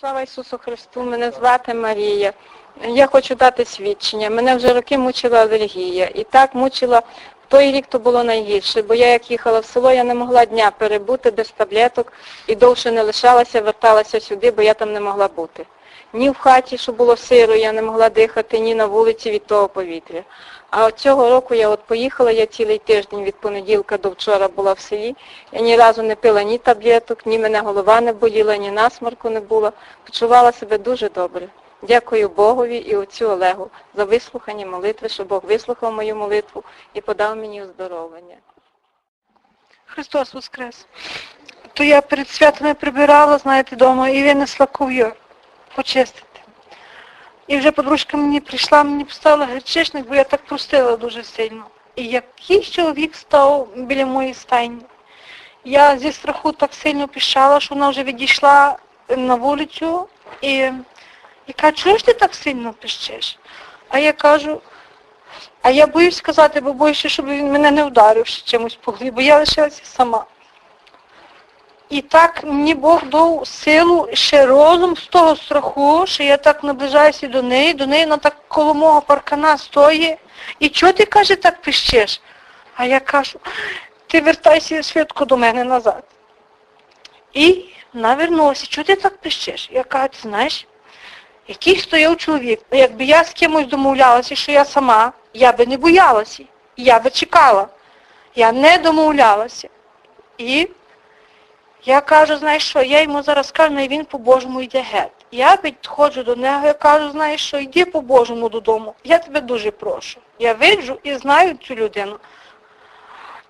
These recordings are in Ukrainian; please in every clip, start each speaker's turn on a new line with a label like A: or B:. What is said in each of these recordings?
A: Слава Ісусу Христу, мене звати Марія. Я хочу дати свідчення. Мене вже роки мучила алергія. І так мучила, той рік то було найгірше, бо я як їхала в село, я не могла дня перебути без таблеток і довше не лишалася, верталася сюди, бо я там не могла бути. Ні в хаті, що було сиро, я не могла дихати, ні на вулиці від того повітря. А от цього року я от поїхала, я цілий тиждень від понеділка до вчора була в селі. Я ні разу не пила ні таблеток, ні мене голова не боліла, ні насморку не було. Почувала себе дуже добре. Дякую Богові і отцю Олегу за вислухані молитви, що Бог вислухав мою молитву і подав мені оздоровлення.
B: Христос Воскрес. То я перед святами прибирала, знаєте, вдома і винесла ков'йор почистити. І вже подружка мені прийшла, мені поставила гречишник, бо я так простила дуже сильно. І якийсь чоловік став біля моєї стайні. Я зі страху так сильно пішала, що вона вже відійшла на вулицю і, і каже, чого ж ти так сильно пищиш? А я кажу, а я боюсь сказати, бо боюся, щоб він мене не вдарив чимось по бо я лишилася сама. І так мені Бог дав силу, ще розум з того страху, що я так наближаюся до неї, до неї вона так коло мого паркана стоїть. І чого ти, каже, так пищиш? А я кажу, ти вертайся швидко до мене назад. І вона вернулася, чого ти так пищиш? Я кажу, ти знаєш, який стояв чоловік. Якби я з кимось домовлялася, що я сама, я би не боялася. Я би чекала. Я не домовлялася. І я кажу, знаєш що, я йому зараз кажу, і він по-божому йде геть. Я підходжу до нього, я кажу, знаєш що, йди по-божому додому. Я тебе дуже прошу. Я виджу і знаю цю людину.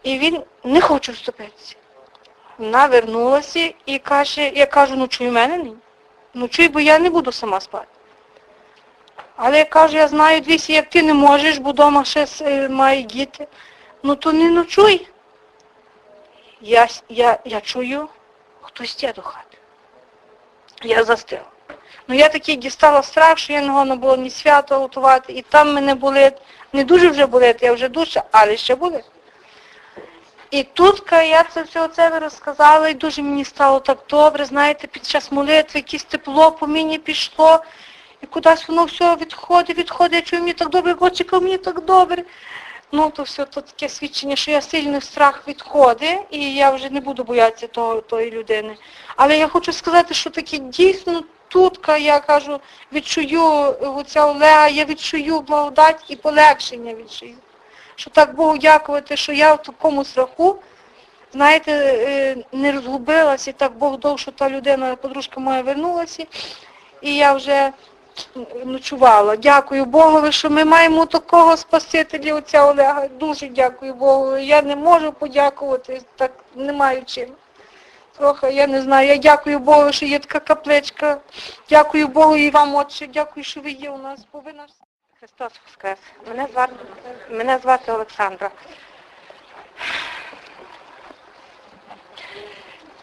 B: І він не хоче вступитися. Вона вернулася і каже, я кажу, ночуй в мене нині. Ночуй, бо я не буду сама спати. Але я кажу, я знаю, дивіться, як ти не можеш, бо вдома ще е, має діти. Ну то не ночуй. Я, я, я чую, хтось йде до хати. Я застила. Ну я такий дістала страх, що я не можна було ні свято готувати, і там мене болить. Не дуже вже болить, я вже душа, але ще болить. І тут я це все це розказала, і дуже мені стало так добре, знаєте, під час молитви якесь тепло по мені пішло, і кудись воно все відходить, відходить, я чую, мені так добре, Бочика, мені так добре. Ну, то все то таке свідчення, що я сильний страх відходить, і я вже не буду боятися того, тої людини. Але я хочу сказати, що таке дійсно тутка, я кажу, відчую оця Олега, я відчую благодать і полегшення відчую. Що так Богу дякувати, що я в такому страху, знаєте, е, не розгубилася, і так Бог дав, що та людина, подружка моя вернулася, і я вже ночувала. Дякую Богові, що ми маємо такого Спасителя, отця Олега. Дуже дякую Богу. Я не можу подякувати, так не маю чим. Трохи, я не знаю. Я дякую Богу, що є така капличка. Дякую Богу і вам, отче. Дякую, що ви є у нас. Бо
C: Христос Воскрес. Мене звати, мене звати Олександра.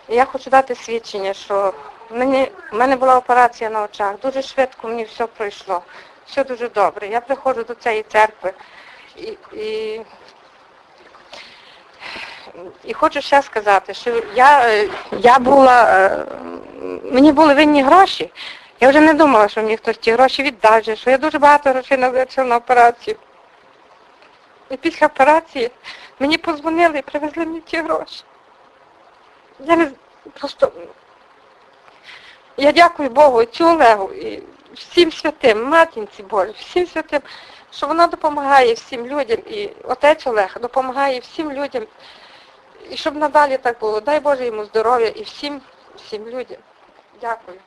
C: Я хочу дати свідчення, що мені, в мене була операція на очах. Дуже швидко мені все пройшло. Все дуже добре. Я приходжу до цієї церкви і, і, і хочу ще сказати, що я, е, я була, е, мені були винні гроші. Я вже не думала, що мені хтось ті гроші віддасть, що я дуже багато грошей навичила на операцію. І після операції мені подзвонили і привезли мені ті гроші. Я не просто я дякую Богу, цю Олегу, і всім святим, матінці Божій, всім святим, що вона допомагає всім людям, і отець Олег допомагає всім людям, і щоб надалі так було. Дай Боже йому здоров'я і всім, всім людям. Дякую.